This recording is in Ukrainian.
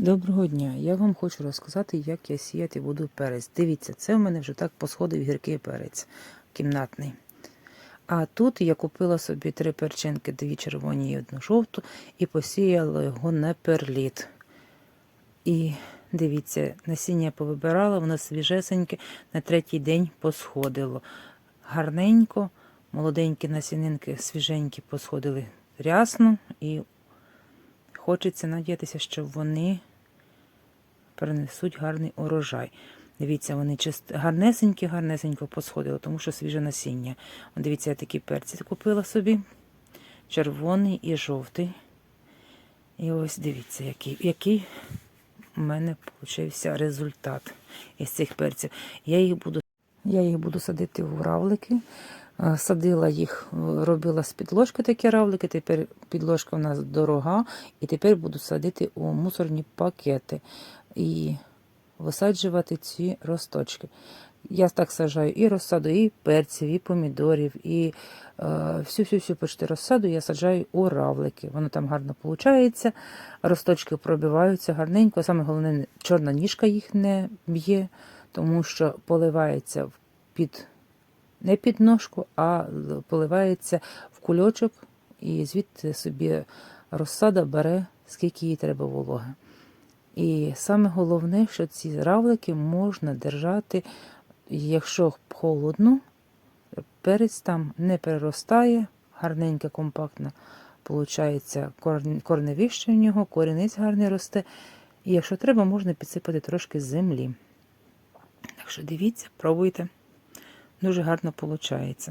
Доброго дня! Я вам хочу розказати, як я сіяти буду перець. Дивіться, це в мене вже так посходив гіркий перець кімнатний. А тут я купила собі три перчинки, дві червоні і одну жовту, і посіяла його на перліт. І дивіться, насіння повибирала, воно свіжесеньке, на третій день посходило. Гарненько, молоденькі насінинки свіженькі посходили рясно, і хочеться надіятися, що вони принесуть гарний урожай. Дивіться, вони чист... гарнесенькі, гарнесенько посходили, тому що свіже насіння. Дивіться, я такі перці купила собі. Червоний і жовтий. І ось дивіться, який, який у мене получився результат із цих перців. Я їх буду, я їх буду садити в равлики. Е, Садила їх, е, робила з підложки такі равлики. Тепер підложка у нас дорога, і тепер буду садити у мусорні пакети і висаджувати ці росточки. Я так сажаю і розсаду, і перців, і помідорів, і е, всю-всю-всю почти розсаду я саджаю у равлики. Воно там гарно виходить, росточки пробиваються гарненько. Саме головне, чорна ніжка їх не б'є, тому що поливається під не під ножку, а поливається в кульочок, і звідти собі розсада бере, скільки їй треба вологи. І саме головне, що ці равлики можна держати, якщо холодно, перець там не переростає, гарненька, компактна, получається корн- корневище в нього, корінець гарний росте. І якщо треба, можна підсипати трошки землі. Так що дивіться, пробуйте. Дуже гарно виходить.